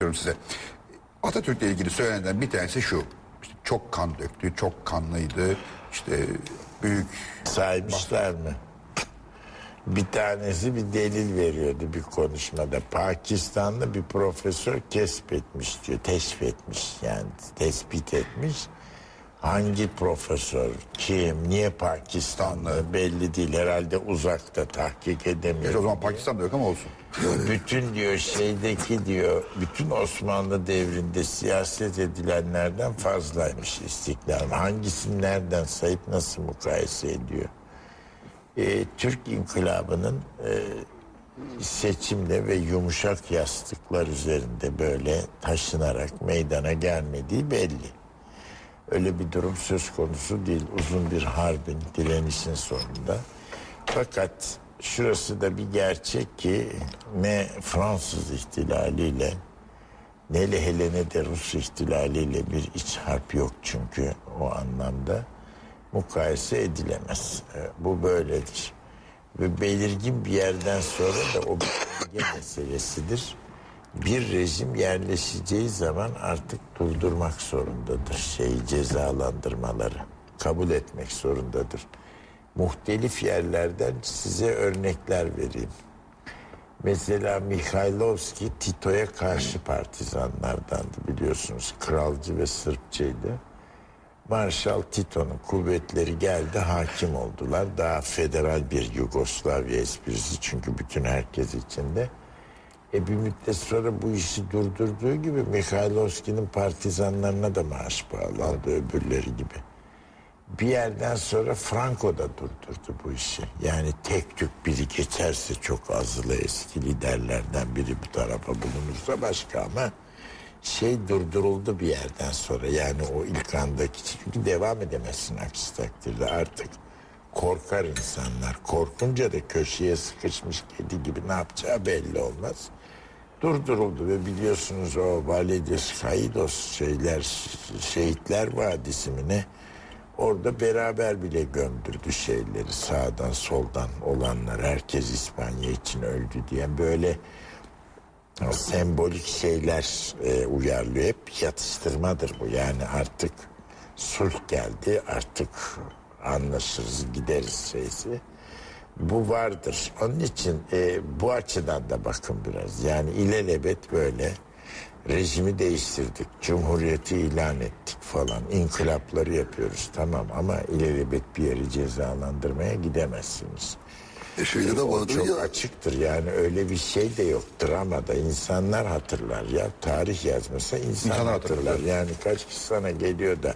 diyorum size. Atatürk'le ilgili söylenenden bir tanesi şu. İşte çok kan döktü, çok kanlıydı. İşte büyük Saymışlar mı? Bir tanesi bir delil veriyordu bir konuşmada. Pakistanlı bir profesör keşfetmiş diyor. Teşfetmiş yani tespit etmiş. Hangi profesör, kim, niye Pakistanlı belli değil. Herhalde uzakta tahkik edemiyor. Gerçi o zaman Pakistan'da yok ama olsun. Bütün diyor şeydeki diyor bütün Osmanlı devrinde siyaset edilenlerden fazlaymış istiklal. Hangisini nereden sayıp nasıl mukayese ediyor? Ee, Türk inkılabının e, seçimle ve yumuşak yastıklar üzerinde böyle taşınarak meydana gelmediği belli. Öyle bir durum söz konusu değil. Uzun bir harbin, direnişin sonunda. Fakat şurası da bir gerçek ki ne Fransız ihtilaliyle ne hele ne de Rus ihtilaliyle bir iç harp yok çünkü o anlamda mukayese edilemez. E, Bu böyledir. Ve belirgin bir yerden sonra da o bir meselesidir. Bir rejim yerleşeceği zaman artık durdurmak zorundadır şeyi cezalandırmaları. Kabul etmek zorundadır. Muhtelif yerlerden size örnekler vereyim. Mesela Mihailovski Tito'ya karşı partizanlardandı biliyorsunuz. Kralcı ve Sırpçıydı. Marshal Tito'nun kuvvetleri geldi hakim oldular. Daha federal bir Yugoslavya esprisi çünkü bütün herkes içinde. E bir müddet sonra bu işi durdurduğu gibi Mihailovski'nin partizanlarına da maaş bağlandı öbürleri gibi. Bir yerden sonra Franco da durdurdu bu işi. Yani tek tük biri geçerse çok azılı eski liderlerden biri bu tarafa bulunursa başka ama şey durduruldu bir yerden sonra. Yani o ilk andaki çünkü devam edemezsin aksi takdirde artık korkar insanlar. Korkunca da köşeye sıkışmış kedi gibi ne yapacağı belli olmaz. Durduruldu ve biliyorsunuz o Valedios Kaidos şeyler şehitler vadisi mi ne? Orada beraber bile gömdürdü şeyleri sağdan soldan olanlar herkes İspanya için öldü diyen böyle sembolik şeyler e, uyarlıyor. Hep yatıştırmadır bu yani artık sulh geldi artık anlaşırız gideriz şeysi. Bu vardır. Onun için e, bu açıdan da bakın biraz. Yani ilelebet böyle rejimi değiştirdik. Cumhuriyeti ilan ettik falan. İnkılapları yapıyoruz tamam ama ilelebet bir yeri cezalandırmaya gidemezsiniz. E şeyde de vardır çok ya. açıktır yani öyle bir şey de yok dramada insanlar hatırlar ya tarih yazmasa insan İnsanlar hatırlar. hatırlar yani kaç kişi sana geliyor da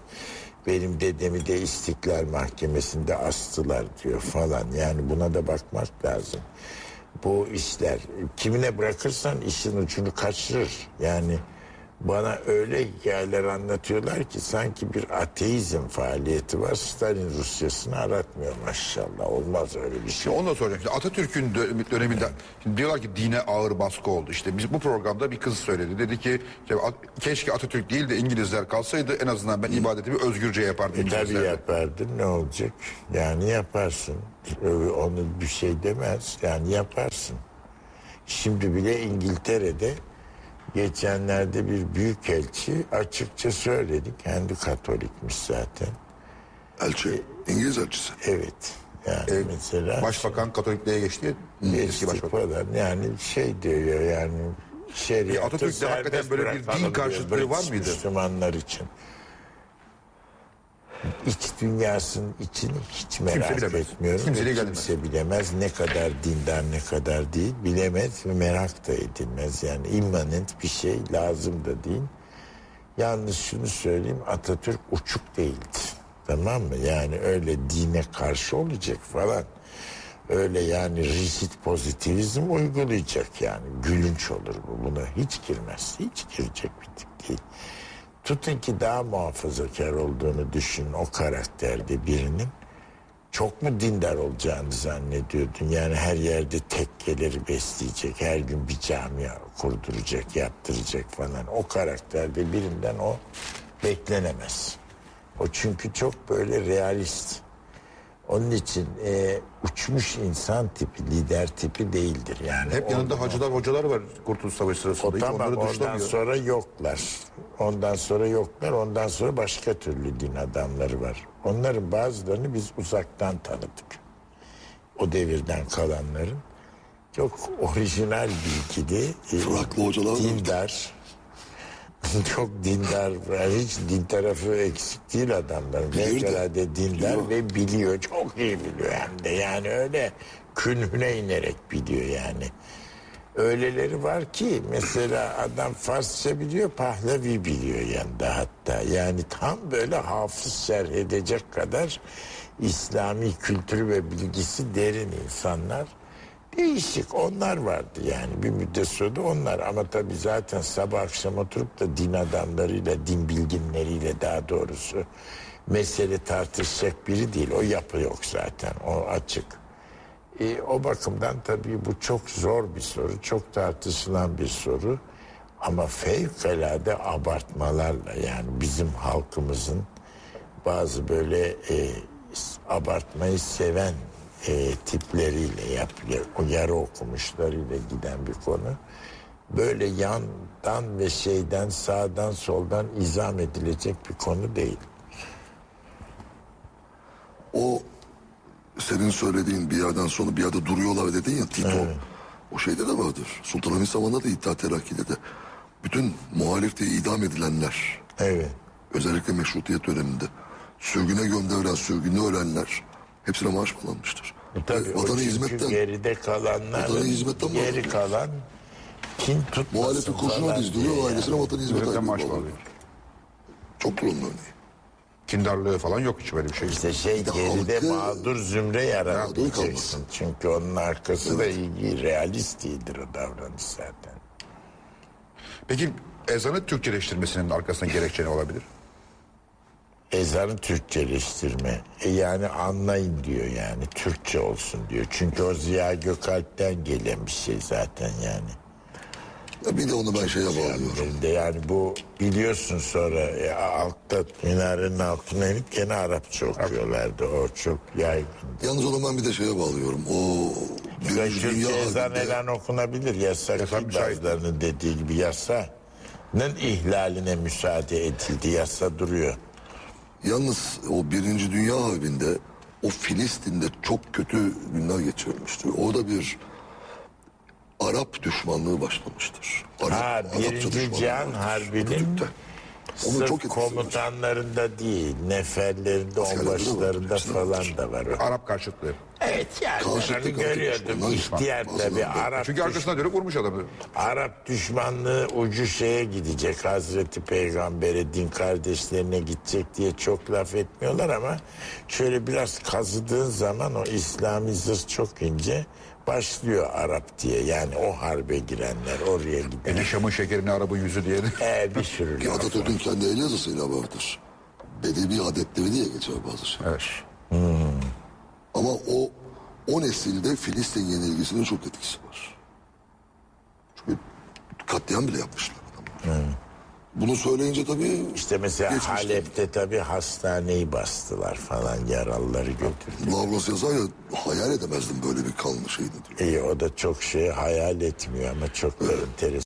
benim dedemi de İstiklal Mahkemesi'nde astılar diyor falan. Yani buna da bakmak lazım. Bu işler kimine bırakırsan işin ucunu kaçırır. Yani bana öyle hikayeler anlatıyorlar ki sanki bir ateizm faaliyeti var Stalin Rusyasını aratmıyor maşallah olmaz öyle bir şey. Onu da soracağım. Şimdi Atatürk'ün dö- döneminde şimdi diyorlar ki dine ağır baskı oldu. İşte biz bu programda bir kız söyledi. Dedi ki işte, "At- keşke Atatürk değil de İngilizler kalsaydı en azından ben ibadetimi özgürce yapardım. E tabii İngilizlerle." yapardın ne olacak? Yani yaparsın. Ö- Onu bir şey demez. Yani yaparsın. Şimdi bile İngiltere'de geçenlerde bir büyükelçi açıkça söyledi. Kendi Katolikmiş zaten. Elçi. İngiliz elçisi. Evet. Yani mesela Başbakan Katolikliğe geçti. Eski başbakan. falan. Yani şey diyor yani şeriatı E, Atatürk'te hakikaten böyle bir din karşıtlığı var mıydı? Müslümanlar için. İç dünyasının içini hiç merak bilemez. etmiyorum. Kimse ilgilenmez. kimse bilemez ne kadar dindar ne kadar değil bilemez ve merak da edilmez. Yani immanent bir şey lazım da değil. Yalnız şunu söyleyeyim Atatürk uçuk değildi. Tamam mı? Yani öyle dine karşı olacak falan. Öyle yani rigid pozitivizm uygulayacak yani. Gülünç olur bu. Buna hiç girmez. Hiç girecek bir tip değil. Tutun ki daha muhafazakar olduğunu düşünün o karakterde birinin. Çok mu dindar olacağını zannediyordun? Yani her yerde tekkeleri besleyecek, her gün bir camia kurduracak, yaptıracak falan. O karakterde birinden o beklenemez. O çünkü çok böyle realist. Onun için e, uçmuş insan tipi, lider tipi değildir yani. Hep yanında hacılar hocalar var Kurtuluş Savaşı sırasında. O Hiç tamam onları ondan sonra yoklar. Ondan sonra yoklar. Ondan sonra başka türlü din adamları var. Onların bazılarını biz uzaktan tanıdık. O devirden kalanların. Çok orijinal bilgili. e, Fraklı hocalar. Dindar. Çok dindar. Yani hiç din tarafı eksik değil de. Fevkalade dindar Biliyor. ve biliyor. Çok iyi biliyor hem de. Yani öyle künhüne inerek biliyor yani. Öyleleri var ki mesela adam Farsça biliyor, Pahlavi biliyor yanında hatta. Yani tam böyle hafız şerh edecek kadar İslami kültürü ve bilgisi derin insanlar. Değişik onlar vardı yani bir müddet da onlar ama tabii zaten sabah akşam oturup da din adamlarıyla, din bilginleriyle daha doğrusu mesele tartışacak biri değil. O yapı yok zaten, o açık. E, o bakımdan tabii bu çok zor bir soru, çok tartışılan bir soru. Ama fevkalade abartmalarla yani bizim halkımızın bazı böyle e, abartmayı seven e, tipleriyle yapıyor. O yarı okumuşlarıyla giden bir konu. Böyle yandan ve şeyden sağdan soldan izam edilecek bir konu değil. O senin söylediğin bir yerden sonra bir yerde duruyorlar dedin ya Tito. O şeyde de vardır. Sultanahmet zamanında da İttihat Terakki'de de. Bütün muhalif diye idam edilenler. Evet. Özellikle meşrutiyet döneminde. Sürgüne gönderilen, sürgünde ölenler. Hepsine maaş bağlanmıştır. Tabii Ve o Vatana çünkü hizmetten. geride kalanlar Vatana hizmetten geri kalan kin tutmasın Muhalefet kurşuna dizdiriyor, diye ailesine vatan hizmet maaş bağlanıyor. Çok bunun örneği. Kindarlığı falan yok hiç böyle bir şey. İşte şey de geride halkı- mağdur zümre kalmasın. Çünkü onun arkası da iyi, realist değildir o davranış zaten. Peki ezanı Türkçeleştirmesinin arkasında gerekçe ne olabilir? Ezanı Türkçeleştirme. E yani anlayın diyor yani. Türkçe olsun diyor. Çünkü o Ziya Gökalp'ten gelen bir şey zaten yani. Ya bir de onu ben şeye bağlıyorum. Yani bu biliyorsun sonra e, altta minarenin altına inip gene Arapça okuyorlardı. O çok yaygın. Yalnız onu ben bir de şeye bağlıyorum. O Birinci Dünya ezan elan okunabilir. Yasak Yasak müsait. bazılarının dediği gibi yasanın ihlaline müsaade edildi. Yasa duruyor. Yalnız o Birinci Dünya Harbi'nde o Filistin'de çok kötü günler geçirilmiştir. Orada bir Arap düşmanlığı başlamıştır. Arap, Ha Arapça Birinci Cihan. Harbi'nin Onun sırf çok etkisi var. komutanlarında değil, neferlerinde, Askerlerde de var, onbaşlarında hepsinde falan da var o. Arap karşıtlığı. Evet yani Karşıtlı ben onu karşıtlı görüyordum. düşmanlar, İhtiyar bazıları tabii da. Arap, Çünkü düş- arkasına dönüp vurmuş adamı. Arap düşmanlığı ucu şeye gidecek. Hazreti Peygamber'e, din kardeşlerine gidecek diye çok laf etmiyorlar ama şöyle biraz kazıdığın zaman o İslami zırh çok ince başlıyor Arap diye. Yani o harbe girenler, oraya Ece giden. Şam'ın şekerini Arap'ın yüzü diye. Ee, bir sürü laf. Atatürk'ün kendi el yazısıyla vardır. Bedevi adetleri diye geçer bazı şey. Evet. Ama o o nesilde Filistin yenilgisinin çok etkisi var. Çünkü katliam bile yapmışlar. Bunu söyleyince tabii İşte mesela Geçmişte. Halep'te tabii hastaneyi bastılar falan yaralıları götürdüler. Lavros yazar ya hayal edemezdim böyle bir kanlı diyor. İyi o da çok şey hayal etmiyor ama çok da enteresan.